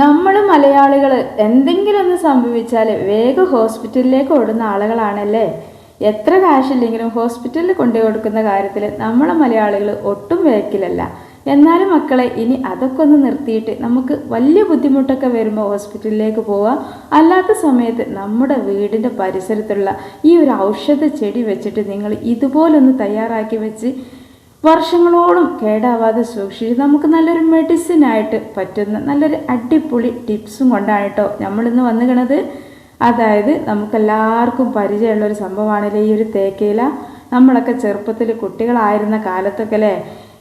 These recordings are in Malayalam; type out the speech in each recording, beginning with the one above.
നമ്മൾ മലയാളികൾ എന്തെങ്കിലും ഒന്ന് സംഭവിച്ചാൽ വേഗം ഹോസ്പിറ്റലിലേക്ക് ഓടുന്ന ആളുകളാണല്ലേ? എത്ര കാശില്ലെങ്കിലും ഹോസ്പിറ്റലിൽ കൊണ്ടു കൊടുക്കുന്ന കാര്യത്തിൽ നമ്മളെ മലയാളികൾ ഒട്ടും വേക്കിലല്ല. എന്നാലും മക്കളെ ഇനി അതൊക്കെ ഒന്ന് നിർത്തിയിട്ട് നമുക്ക് വലിയ ബുദ്ധിമുട്ടൊക്കെ വരുമ്പോൾ ഹോസ്പിറ്റലിലേക്ക് പോവാം. അല്ലാത്ത സമയത്ത് നമ്മുടെ വീടിന്റെ പരിസരത്തുള്ള ഈ ഒരു ഔഷധ ചെടി വെച്ചിട്ട് നിങ്ങൾ ഇതുപോലൊന്ന് തയ്യാറാക്കി വെച്ച് വർഷങ്ങളോളം കേടാവാതെ സൂക്ഷിച്ച് നമുക്ക് നല്ലൊരു മെഡിസിൻ ആയിട്ട് പറ്റുന്ന നല്ലൊരു അടിപൊളി ടിപ്സും കൊണ്ടാണ് കേട്ടോ നമ്മളിന്ന് വന്നുകണത് അതായത് നമുക്കെല്ലാവർക്കും പരിചയമുള്ള ഒരു സംഭവമാണല്ലേ ഈ ഒരു തേക്കയില നമ്മളൊക്കെ ചെറുപ്പത്തിൽ കുട്ടികളായിരുന്ന കാലത്തൊക്കെ അല്ലേ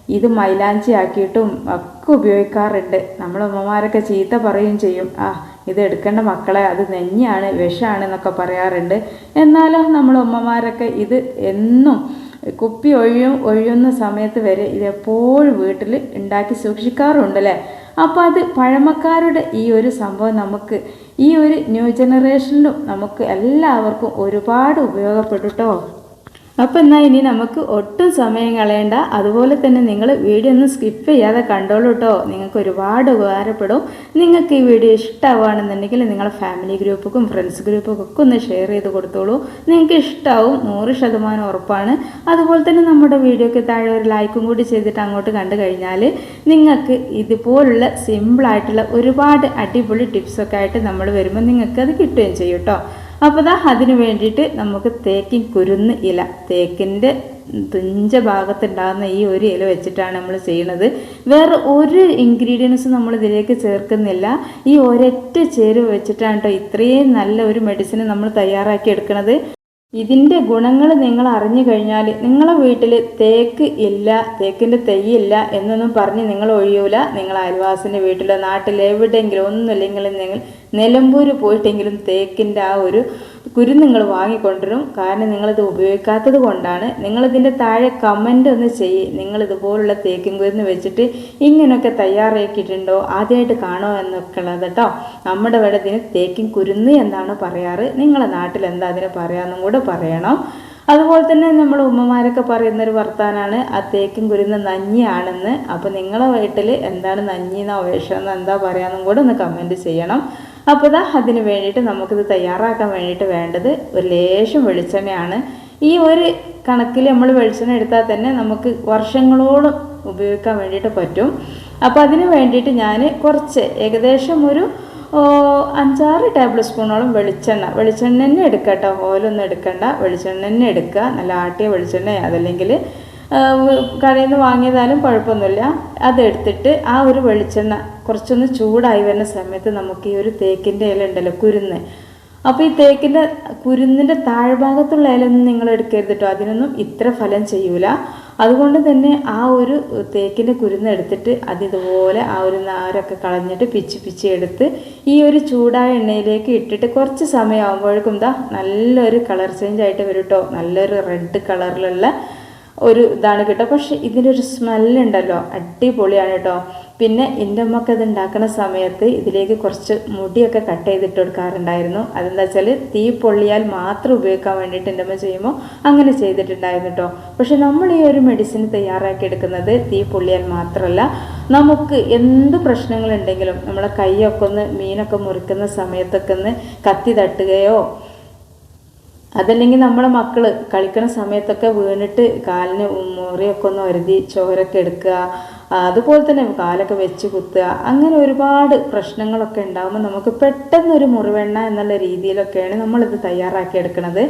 ഇത് മൈലാഞ്ചി ആക്കിയിട്ടും ഒക്കെ ഉപയോഗിക്കാറുണ്ട്. നമ്മളമ്മമാരൊക്കെ ചീത്ത പറയുകയും ചെയ്യും. ആ ഇത് എടുക്കേണ്ട മക്കളെ അത് നെഞ്ഞാണ് വിഷമാണ് എന്നൊക്കെ പറയാറുണ്ട്. എന്നാലും നമ്മളമ്മമാരൊക്കെ ഇത് എന്നും കുപ്പി ഒഴിയും ഒഴിയുന്ന സമയത്ത് വരെ ഇതെപ്പോഴും വീട്ടിൽ ഉണ്ടാക്കി സൂക്ഷിക്കാറുണ്ടല്ലേ? അപ്പോൾ അത് പഴമക്കാരുടെ ഈ ഒരു സംഭവം നമുക്ക് ഈ ഒരു ന്യൂ ജനറേഷനിലും നമുക്ക് എല്ലാവർക്കും ഒരുപാട് ഉപയോഗപ്പെടും കേട്ടോ അപ്പോൾ എന്നാൽ ഇനി നമുക്ക് ഒട്ടും സമയം കളയണ്ട. അതുപോലെ തന്നെ നിങ്ങൾ വീഡിയോ ഒന്നും സ്കിപ്പ് ചെയ്യാതെ കണ്ടോളൂ കേട്ടോ നിങ്ങൾക്ക് ഒരുപാട് ഉപകാരപ്പെടും. നിങ്ങൾക്ക് ഈ വീഡിയോ ഇഷ്ടമാവുകയാണെന്നുണ്ടെങ്കിൽ നിങ്ങളെ ഫാമിലി ഗ്രൂപ്പുക്കും ഫ്രണ്ട്സ് ഒക്കെ ഒന്ന് ഷെയർ ചെയ്ത് കൊടുത്തോളൂ. നിങ്ങൾക്ക് ഇഷ്ടമാവും നൂറ് ശതമാനം ഉറപ്പാണ്. അതുപോലെ തന്നെ നമ്മുടെ വീഡിയോയ്ക്ക് താഴെ ഒരു ലൈക്കും കൂടി ചെയ്തിട്ട് അങ്ങോട്ട് കണ്ടു കഴിഞ്ഞാൽ നിങ്ങൾക്ക് ഇതുപോലുള്ള സിമ്പിളായിട്ടുള്ള ഒരുപാട് അടിപൊളി ടിപ്സൊക്കെ ആയിട്ട് നമ്മൾ വരുമ്പോൾ നിങ്ങൾക്ക് അത് കിട്ടുകയും ചെയ്യും കേട്ടോ അപ്പോൾ ദാ അതിന് വേണ്ടിയിട്ട് നമുക്ക് തേക്കിൻ കുരുന്ന് ഇല തേക്കിന്റെ തുഞ്ച ഭാഗത്തുണ്ടാകുന്ന ഈ ഒരു ഇല വെച്ചിട്ടാണ് നമ്മൾ ചെയ്യുന്നത് വേറെ ഒരു ഇൻഗ്രീഡിയൻസും നമ്മൾ ഇതിലേക്ക് ചേർക്കുന്നില്ല. ഈ ഒരൊറ്റ ചേരുവ വെച്ചിട്ടാണ് കേട്ടോ ഇത്രയും നല്ല ഒരു മെഡിസിൻ നമ്മൾ തയ്യാറാക്കി എടുക്കുന്നത് ഇതിന്റെ ഗുണങ്ങൾ നിങ്ങൾ അറിഞ്ഞു കഴിഞ്ഞാൽ നിങ്ങളെ വീട്ടിൽ തേക്ക് ഇല്ല തേക്കിന്റെ തെയ്യില്ല എന്നൊന്നും പറഞ്ഞ് നിങ്ങൾ ഒഴിയൂല. നിങ്ങൾ അയൽവാസിന്റെ വീട്ടിലോ നാട്ടിലെവിടെയെങ്കിലും ഒന്നുമില്ലെങ്കിലും നിങ്ങൾ നിലമ്പൂർ പോയിട്ടെങ്കിലും തേക്കിന്റെ ആ ഒരു കുരു നിങ്ങൾ വാങ്ങിക്കൊണ്ടുവരും. കാരണം നിങ്ങളിത് ഉപയോഗിക്കാത്തത് കൊണ്ടാണ്. നിങ്ങളിതിന്റെ താഴെ കമന്റ് ഒന്ന് ചെയ്യ്. നിങ്ങളിതുപോലുള്ള തേക്കും കുരുന്ന് വെച്ചിട്ട് ഇങ്ങനെയൊക്കെ തയ്യാറാക്കിയിട്ടുണ്ടോ? ആദ്യമായിട്ട് കാണോ എന്നൊക്കെ ഉള്ളത് കേട്ടോ നമ്മുടെ ഇവിടെ ഇതിന് തേക്കിൻ കുരുന്ന് എന്നാണ് പറയാറ്. നിങ്ങളെ നാട്ടിൽ എന്താ അതിനെ പറയാമെന്നും കൂടെ പറയണം. അതുപോലെ തന്നെ നമ്മൾ ഉമ്മമാരൊക്കെ പറയുന്നൊരു വർത്താനാണ്. ആ തേക്കും കുരുന്ന് നഞ്ഞിയാണെന്ന്. അപ്പോൾ നിങ്ങളെ വീട്ടിൽ എന്താണ് നഞ്ഞിന്നോ വേഷമെന്നോ എന്താ പറയാമെന്നും കൂടെ ഒന്ന് കമന്റ് ചെയ്യണം. അപ്പോൾ ഇതാ അതിന് വേണ്ടിയിട്ട് നമുക്കിത് തയ്യാറാക്കാൻ വേണ്ടിയിട്ട് വേണ്ടത് ഒരു ലേശം വെളിച്ചെണ്ണയാണ്. ഈ ഒരു കണക്കിൽ നമ്മൾ വെളിച്ചെണ്ണ എടുത്താൽ തന്നെ നമുക്ക് വർഷങ്ങളോളം ഉപയോഗിക്കാൻ വേണ്ടിയിട്ട് പറ്റും. അപ്പോൾ അതിന് വേണ്ടിയിട്ട് ഞാൻ കുറച്ച് ഏകദേശം ഒരു അഞ്ചാറ് ടേബിൾ സ്പൂണോളം വെളിച്ചെണ്ണ. വെളിച്ചെണ്ണ തന്നെ എടുക്കട്ടോ. ഓലൊന്നും എടുക്കണ്ട. വെളിച്ചെണ്ണ തന്നെ എടുക്കുക. നല്ല ആട്ടിയ വെളിച്ചെണ്ണ അതല്ലെങ്കിൽ കടയിൽ നിന്ന് വാങ്ങിയതാലും കുഴപ്പമൊന്നുമില്ല. അതെടുത്തിട്ട് ആ ഒരു വെളിച്ചെണ്ണ കുറച്ചൊന്ന് ചൂടായി വരുന്ന സമയത്ത് നമുക്ക് ഈ ഒരു തേക്കിന്റെ ഇല ഉണ്ടല്ലോ കുരുന്ന്. അപ്പോൾ ഈ തേക്കിന്റെ കുരുന്നിന്റെ താഴ്ഭാഗത്തുള്ള ഇലയൊന്നും നിങ്ങൾ എടുക്കരുത് കേട്ടോ. അതിനൊന്നും ഇത്ര ഫലം ചെയ്യൂല. അതുകൊണ്ട് തന്നെ ആ ഒരു തേക്കിന്റെ കുരുന്ന് എടുത്തിട്ട് അത് ഇതുപോലെ ആ ഒരു നാരൊക്കെ കളഞ്ഞിട്ട് പിച്ചി പിച്ചി എടുത്ത് ഈ ഒരു ചൂടായ എണ്ണയിലേക്ക് ഇട്ടിട്ട് കുറച്ച് സമയമാകുമ്പോഴേക്കും എന്താ നല്ലൊരു കളർ ചേഞ്ച് ആയിട്ട് വരും കേട്ടോ. നല്ലൊരു റെഡ് കളറിലുള്ള ഒരു ഇതാണ് കേട്ടോ. പക്ഷെ ഇതിന്റെ ഒരു സ്മെല്ലുണ്ടല്ലോ അടിപൊളിയാണ് കേട്ടോ. പിന്നെ എന്റെ അമ്മയ്ക്ക് അത് ഉണ്ടാക്കുന്ന സമയത്ത് ഇതിലേക്ക് കുറച്ച് മുടിയൊക്കെ കട്ട് ചെയ്തിട്ട് കൊടുക്കാറുണ്ടായിരുന്നു. അതെന്താ വെച്ചാൽ തീ പൊള്ളിയാൽ മാത്രം ഉപയോഗിക്കാൻ വേണ്ടിയിട്ട് എന്റെ അമ്മ ചെയ്യുമ്പോൾ അങ്ങനെ ചെയ്തിട്ടുണ്ടായിരുന്നു കേട്ടോ. പക്ഷെ നമ്മൾ ഈ ഒരു മെഡിസിൻ തയ്യാറാക്കി എടുക്കുന്നത് തീ പൊള്ളിയാൽ മാത്രമല്ല നമുക്ക് എന്ത് പ്രശ്നങ്ങളുണ്ടെങ്കിലും നമ്മളെ കൈയൊക്കെ ഒന്ന് മീനൊക്കെ മുറിക്കുന്ന സമയത്തൊക്കെ ഒന്ന് കത്തി തട്ടുകയോ അതല്ലെങ്കിൽ നമ്മളെ മക്കൾ കളിക്കുന്ന സമയത്തൊക്കെ വീണിട്ട് കാലിന് മുറിയൊക്കെ ഒന്ന് ഒരുതി ചോരൊക്കെ എടുക്കുക. അതുപോലെ തന്നെ കാലൊക്കെ വെച്ച് കുത്തുക. അങ്ങനെ ഒരുപാട് പ്രശ്നങ്ങളൊക്കെ ഉണ്ടാകുമ്പോൾ നമുക്ക് പെട്ടെന്നൊരു മുറിവെണ്ണ എന്നുള്ള രീതിയിലൊക്കെയാണ് നമ്മളിത് തയ്യാറാക്കി എടുക്കുന്നത്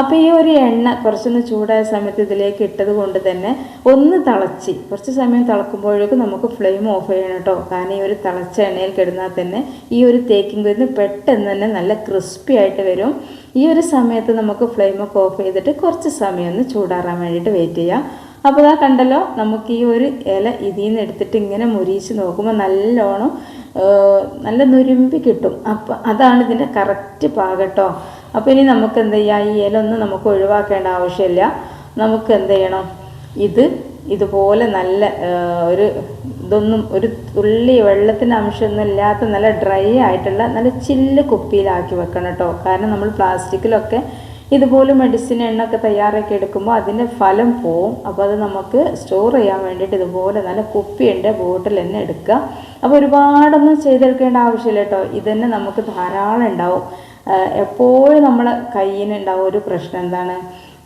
അപ്പോൾ ഈ ഒരു എണ്ണ കുറച്ചൊന്ന് ചൂടായ സമയത്ത് ഇതിലേക്ക് ഇട്ടത് കൊണ്ട് തന്നെ ഒന്ന് തിളച്ച് കുറച്ച് സമയം തിളക്കുമ്പോഴേക്കും നമുക്ക് ഫ്ലെയിം ഓഫ് ചെയ്യണം കേട്ടോ. കാരണം ഈ ഒരു തിളച്ച എണ്ണയിൽ കിടന്നാൽ തന്നെ ഈ ഒരു തേക്കിംഗ് കുരുന്ന് പെട്ടെന്ന് തന്നെ നല്ല ക്രിസ്പി ആയിട്ട് വരും. ഈ ഒരു സമയത്ത് നമുക്ക് ഫ്ലെയിം ഒക്കെ ഓഫ് ചെയ്തിട്ട് കുറച്ച് സമയം ഒന്ന് ചൂടാറാൻ വേണ്ടിയിട്ട് വെയിറ്റ് ചെയ്യാം. അപ്പോൾ ആ കണ്ടല്ലോ നമുക്ക് ഈ ഒരു ഇല ഇതിൽ നിന്ന് എടുത്തിട്ട് ഇങ്ങനെ മുരിച്ച് നോക്കുമ്പോൾ നല്ലോണം നല്ല നുരുമ്പി കിട്ടും. അപ്പോൾ അതാണ് ഇതിന്റെ കറക്റ്റ് പാകട്ടോ അപ്പോൾ ഇനി നമുക്ക് എന്ത് ചെയ്യാം? ഈ ഇല ഒന്നും നമുക്ക് ഒഴിവാക്കേണ്ട ആവശ്യമില്ല. നമുക്ക് എന്ത് ചെയ്യണം? ഇത് ഇതുപോലെ നല്ല ഒരു ഇതൊന്നും ഒരു തുള്ളി വെള്ളത്തിന്റെ അംശമൊന്നും ഇല്ലാത്ത നല്ല ഡ്രൈ ആയിട്ടുള്ള നല്ല ചില്ല് കുപ്പിയിലാക്കി വെക്കണം കേട്ടോ. കാരണം നമ്മൾ പ്ലാസ്റ്റിക്കിലൊക്കെ ഇതുപോലെ മെഡിസിൻ എണ്ണൊക്കെ തയ്യാറാക്കി എടുക്കുമ്പോൾ അതിന്റെ ഫലം പോവും. അപ്പോൾ അത് നമുക്ക് സ്റ്റോർ ചെയ്യാൻ വേണ്ടിയിട്ട് ഇതുപോലെ നല്ല കുപ്പിയുണ്ട് ബോട്ടിൽ തന്നെ എടുക്കുക. അപ്പോൾ ഒരുപാടൊന്നും ചെയ്തെടുക്കേണ്ട ആവശ്യമില്ല കേട്ടോ. ഇതന്നെ നമുക്ക് ധാരാളം ഉണ്ടാവും. എപ്പോഴും നമ്മളെ കയ്യിന് ഉണ്ടാവും ഒരു പ്രശ്നം എന്താണ്?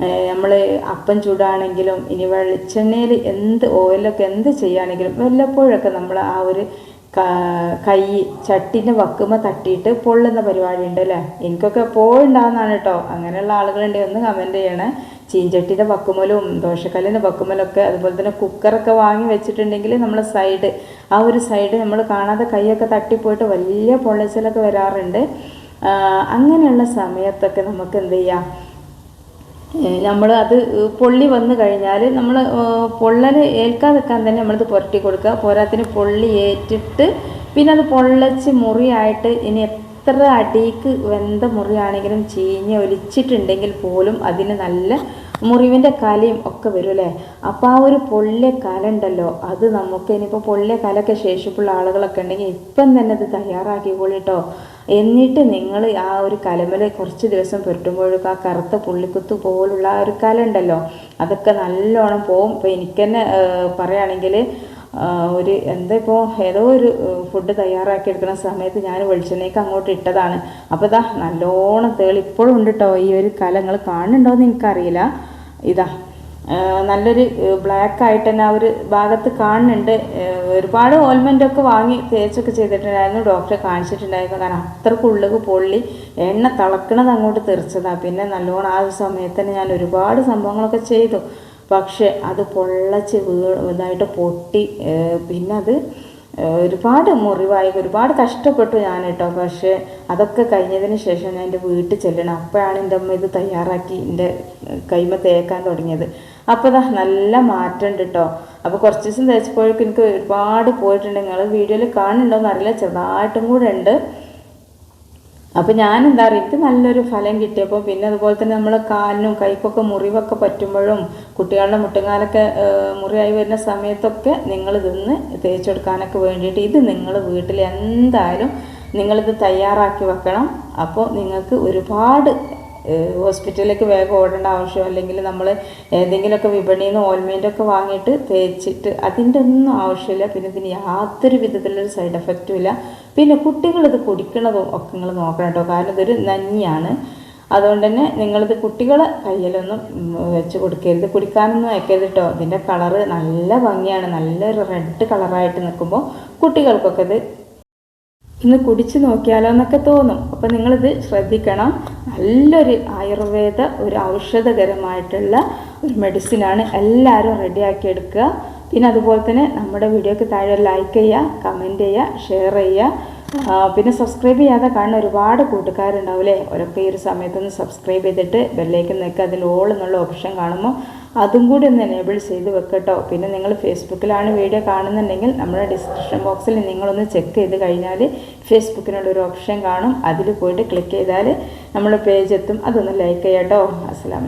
നമ്മൾ അപ്പം ചൂടാണെങ്കിലും ഇനി വെളിച്ചെണ്ണയിൽ എന്ത് ഓയിലൊക്കെ എന്ത് ചെയ്യുകയാണെങ്കിലും വല്ലപ്പോഴൊക്കെ നമ്മൾ ആ ഒരു കൈ ചട്ടിന്റെ വക്കുമ്പോൾ തട്ടിയിട്ട് പൊള്ളുന്ന പരിപാടി ഉണ്ട് അല്ലേ? എനിക്കൊക്കെ എപ്പോഴും ഉണ്ടാകുന്നതാണ് കേട്ടോ. അങ്ങനെയുള്ള ആളുകളുണ്ടെങ്കിൽ ഒന്ന് കമന്റ് ചെയ്യണേ. ചീഞ്ചട്ടിന്റെ വക്കുമലും ദോശക്കല്ലിന്റെ വക്കുമലൊക്കെ അതുപോലെ തന്നെ കുക്കറൊക്കെ വാങ്ങി വെച്ചിട്ടുണ്ടെങ്കിൽ നമ്മൾ സൈഡ് ആ ഒരു സൈഡ് നമ്മൾ കാണാതെ കൈയൊക്കെ തട്ടിപ്പോയിട്ട് വലിയ പൊള്ളച്ചിലൊക്കെ വരാറുണ്ട്. അങ്ങനെയുള്ള സമയത്തൊക്കെ നമുക്ക് എന്ത് ചെയ്യാം? നമ്മൾ അത് പൊള്ളി വന്നു കഴിഞ്ഞാൽ നമ്മൾ പൊള്ളൽ ഏൽക്കാതെക്കാൻ തന്നെ നമ്മളത് പുരട്ടി കൊടുക്കുക. പോരാത്തിന് പൊള്ളി ഏറ്റിട്ട് പിന്നെ അത് പൊള്ളച്ച് മുറിയായിട്ട് ഇനി എത്ര അടിക്ക് വെന്ത മുറിയാണെങ്കിലും ചീഞ്ഞ് ഒലിച്ചിട്ടുണ്ടെങ്കിൽ പോലും അതിന് നല്ല മുറിവിന്റെ കലയും ഒക്കെ വരും അല്ലേ? അപ്പോൾ ആ ഒരു പൊള്ളിയ കല ഉണ്ടല്ലോ അത് നമുക്ക് ഇനിയിപ്പോൾ പൊള്ളിയ കലൊക്കെ ശേഷിപ്പുള്ള ആളുകളൊക്കെ ഉണ്ടെങ്കിൽ ഇപ്പം തന്നെ അത് തയ്യാറാക്കിക്കോളിട്ടോ എന്നിട്ട് നിങ്ങൾ ആ ഒരു കലമിൽ കുറച്ച് ദിവസം പുരട്ടുമ്പോഴേക്കും ആ കറുത്ത പുള്ളിക്കുത്ത് പോലുള്ള ആ ഒരു കല ഉണ്ടല്ലോ അതൊക്കെ നല്ലോണം പോവും. ഇപ്പോൾ എനിക്ക് തന്നെ പറയുകയാണെങ്കിൽ ഒരു എന്താ ഇപ്പോൾ ഏതോ ഒരു ഫുഡ് തയ്യാറാക്കി എടുക്കുന്ന സമയത്ത് ഞാൻ വെളിച്ചെണ്ണയ്ക്ക് അങ്ങോട്ട് ഇട്ടതാണ്. അപ്പോൾ ഇതാ നല്ലോണം തേളി ഇപ്പോഴും ഉണ്ട് കേട്ടോ ഈ ഒരു കല നിങ്ങൾ കാണുന്നുണ്ടോ എന്ന് എനിക്കറിയില്ല. ഇതാ നല്ലൊരു ബ്ലാക്ക് ആയിട്ട് തന്നെ ആ ഒരു ഭാഗത്ത് കാണുന്നുണ്ട്. ഒരുപാട് ഓയിൽമെന്റ് ഒക്കെ വാങ്ങി തേച്ചൊക്കെ ചെയ്തിട്ടുണ്ടായിരുന്നു. ഡോക്ടറെ കാണിച്ചിട്ടുണ്ടായിരുന്നു. കാരണം അത്രയ്ക്ക് പൊള്ളി എണ്ണ തിളക്കണത് അങ്ങോട്ട് തെറിച്ചതാണ് പിന്നെ നല്ലോണം ആ സമയത്ത് തന്നെ ഞാൻ ഒരുപാട് സംഭവങ്ങളൊക്കെ ചെയ്തു. പക്ഷേ അത് പൊള്ളച്ച് വീ ഇതായിട്ട് പൊട്ടി. പിന്നെ അത് ഒരുപാട് മുറിവായി. ഒരുപാട് കഷ്ടപ്പെട്ടു ഞാൻ കേട്ടോ. പക്ഷേ അതൊക്കെ കഴിഞ്ഞതിന് ശേഷം ഞാൻ എന്റെ വീട്ടിൽ ചെല്ലണം. അപ്പോഴാണ് എന്റെ അമ്മ ഇത് തയ്യാറാക്കി എന്റെ കൈമ തേക്കാൻ തുടങ്ങിയത്. അപ്പോൾ ഇതാ നല്ല മാറ്റമുണ്ട് കേട്ടോ അപ്പോൾ കുറച്ച് ദിവസം തേച്ചപ്പോഴേക്കും എനിക്ക് ഒരുപാട് പോയിട്ടുണ്ട്. നിങ്ങൾ വീഡിയോയിൽ കാണുന്നുണ്ടോയെന്ന് അറിയില്ല. ചെറുതായിട്ടും കൂടെ ഉണ്ട്. അപ്പോൾ ഞാൻ എന്താ പറയുക എനിക്ക് നല്ലൊരു ഫലം കിട്ടിയപ്പോൾ പിന്നെ അതുപോലെ തന്നെ നമ്മൾ കാലിനും കൈക്കൊക്കെ മുറിവൊക്കെ പറ്റുമ്പോഴും കുട്ടികളുടെ മുട്ടുകാലൊക്കെ മുറിയായി വരുന്ന സമയത്തൊക്കെ നിങ്ങൾ ഇതൊന്ന് തേച്ചെടുക്കാനൊക്കെ വേണ്ടിയിട്ട് ഇത് നിങ്ങൾ വീട്ടിൽ എന്തായാലും നിങ്ങളിത് തയ്യാറാക്കി വെക്കണം. അപ്പോൾ നിങ്ങൾക്ക് ഒരുപാട് ഹോസ്പിറ്റലിലേക്ക് വേഗം ഓടേണ്ട ആവശ്യം അല്ലെങ്കിൽ നമ്മൾ ഏതെങ്കിലുമൊക്കെ വിപണിയിൽ നിന്ന് ഓയിൽമെന്റൊക്കെ വാങ്ങിയിട്ട് തേച്ചിട്ട് അതിന്റെ ഒന്നും ആവശ്യമില്ല. പിന്നെ ഇതിന് യാതൊരു വിധത്തിലൊരു സൈഡ് എഫക്റ്റും ഇല്ല. പിന്നെ കുട്ടികളിത് കുടിക്കണതും ഒക്കെ നിങ്ങൾ നോക്കണം കേട്ടോ. കാരണം ഇതൊരു നഞ്ഞിയാണ്. അതുകൊണ്ട് തന്നെ നിങ്ങളിത് കുട്ടികളെ കയ്യിലൊന്നും വെച്ച് കൊടുക്കരുത്. കുടിക്കാനൊന്നും വയ്ക്കരുത് കേട്ടോ. ഇതിന്റെ കളറ് നല്ല ഭംഗിയാണ്. നല്ലൊരു റെഡ് കളറായിട്ട് നിൽക്കുമ്പോൾ കുട്ടികൾക്കൊക്കെ ഇത് ഇന്ന് കുടിച്ചു നോക്കിയാലോ എന്നൊക്കെ തോന്നും. അപ്പം നിങ്ങളിത് ശ്രദ്ധിക്കണം. നല്ലൊരു ആയുർവേദ ഒരു ഔഷധകരമായിട്ടുള്ള ഒരു മെഡിസിനാണ് എല്ലാവരും റെഡിയാക്കി എടുക്കുക. പിന്നെ അതുപോലെ തന്നെ നമ്മുടെ വീഡിയോക്ക് താഴെ ലൈക്ക് ചെയ്യുക കമന്റ് ചെയ്യുക ഷെയർ ചെയ്യുക. പിന്നെ സബ്സ്ക്രൈബ് ചെയ്യാതെ കാണുന്ന ഒരുപാട് കൂട്ടുകാരുണ്ടാവില്ലേ? അവരൊക്കെ ഈ ഒരു സമയത്തൊന്ന് സബ്സ്ക്രൈബ് ചെയ്തിട്ട് ബെല്ലേക്ക് നിൽക്കുക അതിൽ ഓൾ എന്നുള്ള ഓപ്ഷൻ കാണുമ്പോൾ അതും കൂടി ഒന്ന് എനേബിൾ ചെയ്ത് വെക്കട്ടോ. പിന്നെ നിങ്ങൾ ഫേസ്ബുക്കിലാണ് വീഡിയോ കാണുന്നുണ്ടെങ്കിൽ നമ്മുടെ ഡിസ്ക്രിപ്ഷൻ ബോക്സിൽ നിങ്ങളൊന്ന് ചെക്ക് ചെയ്ത് കഴിഞ്ഞാൽ ഫേസ്ബുക്കിനുള്ള ഒരു ഓപ്ഷൻ കാണും. അതിൽ പോയിട്ട് ക്ലിക്ക് ചെയ്താൽ നമ്മുടെ പേജ് എത്തും. അതൊന്ന് ലൈക്ക് ചെയ്യാട്ടോ. അസ്സലാം